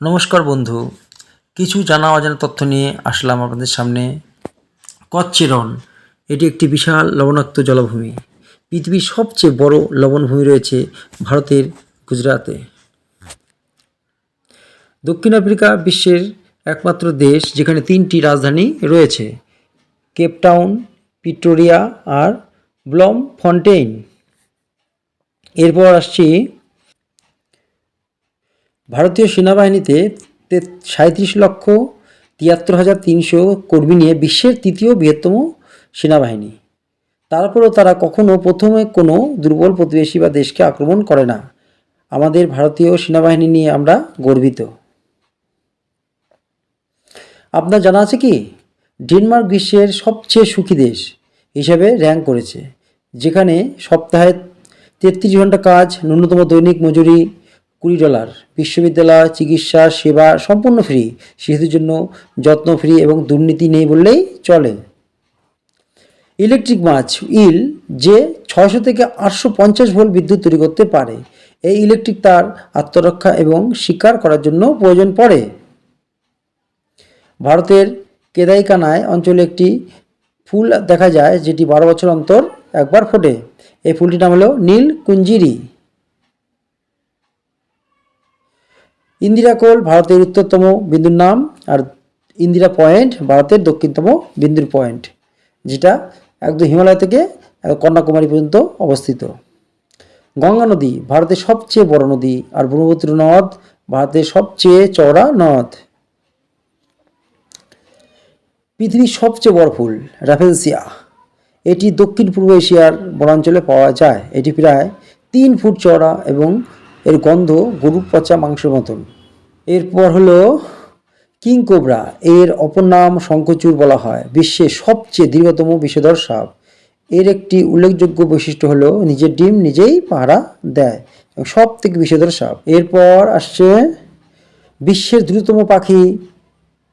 নমস্কার বন্ধু। কিছু জানা অজানা তথ্য নিয়ে আসলাম আপনাদের সামনে। কচ্ছেরন এটি একটি বিশাল লবণাক্ত জলাভূমি। পৃথিবীর সবচেয়ে বড় লবণভূমি রয়েছে ভারতের গুজরাতে। দক্ষিণ আফ্রিকা বিশ্বের একমাত্র দেশ, যেখানে তিনটি রাজধানী রয়েছে। কেপটাউন পিটোরিয়া আর ব্লম ফন্টেইন এরপর আসছি ভারতীয় সেনাবাহিনীতে সাঁত্রিশ লক্ষ তিয়াত্তর হাজার তিনশো কর্মী নিয়ে বিশ্বের তৃতীয় বৃহত্তম সেনাবাহিনী। তারপরেও তারা কখনো প্রথমে কোনো দুর্বল প্রতিবেশী বা দেশকে আক্রমণ করে না। আমাদের ভারতীয় সেনাবাহিনী নিয়ে আমরা গর্বিত। আপনার জানা আছে কি? ডেনমার্ক বিশ্বের সবচেয়ে সুখী দেশ হিসাবে র্যাঙ্ক করেছে। যেখানে সপ্তাহে তেত্রিশ ঘণ্টা কাজ, ন্যূনতম দৈনিক মজুরি কুড়ি ডলার। বিশ্ববিদ্যালয়, চিকিৎসা, সেবা সম্পূর্ণ ফ্রি। শিশুদের জন্য যত্ন ফ্রি এবং দুর্নীতি নেই বললেই চলে। ইলেকট্রিক মাছ, ইল, যে ছয়শো থেকে আটশো পঞ্চাশ ভোল্ট বিদ্যুৎ তৈরি করতে পারে। এই ইলেকট্রিক তার আত্মরক্ষা এবং শিকার করার জন্য প্রয়োজন পড়ে। ভারতের কেদাইকানায় অঞ্চলে একটি ফুল দেখা যায়, যেটি বারো বছর অন্তর একবার ফোটে। এই ফুলটির নাম হলো নীল কুঞ্জিরি। ইন্দিরা কোল, ভারতের উত্তরতম বিন্দুর নাম, আর ইন্দিরা পয়েন্ট, ভারতের দক্ষিণতম বিন্দুর পয়েন্ট, যেটা একদম হিমালয় থেকে কন্যাকুমারী পর্যন্ত অবস্থিত। গঙ্গা নদী, ভারতের সবচেয়ে বড় নদী, আর ব্রহ্মপুত্র নদ, ভারতের সবচেয়ে চওড়া নদ। পৃথিবীর সবচেয়ে বড় ফুল র্যাফেলসিয়া এটি দক্ষিণ পূর্ব এশিয়ার বনাঞ্চলে পাওয়া যায়। এটি প্রায় তিন ফুট চওড়া এবং এর গন্ধ গরুর পচা মাংসের মতন। এরপর হলো কিং কোবরা, এর অপর নাম শঙ্খচূড় বলা হয়, বিশ্বের সবচেয়ে দীর্ঘতম বিষধর সাপ। এর একটি উল্লেখযোগ্য বৈশিষ্ট্য হলো নিজের ডিম নিজেই পাহারা দেয় সব থেকে বিষধর সাপ। এরপর আসছে বিশ্বের দ্রুততম পাখি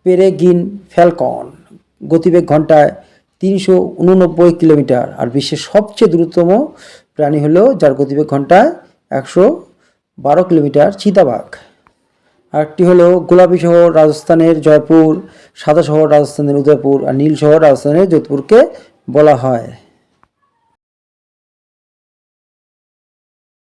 পেরেগিন ফ্যালকন, গতিবেগ ঘন্টায় তিনশো উননব্বই কিলোমিটার, আর বিশ্বের সবচেয়ে দ্রুততম প্রাণী হলো যার গতিবেগ ঘন্টায় একশো বারো কিলোমিটার চিতাবাঘ। আরেকটি হলো গোলাপি শহর রাজস্থানের জয়পুর, সাদা শহর রাজস্থানের উদয়পুর আর নীল শহর রাজস্থানের যোধপুরকে বলা হয়।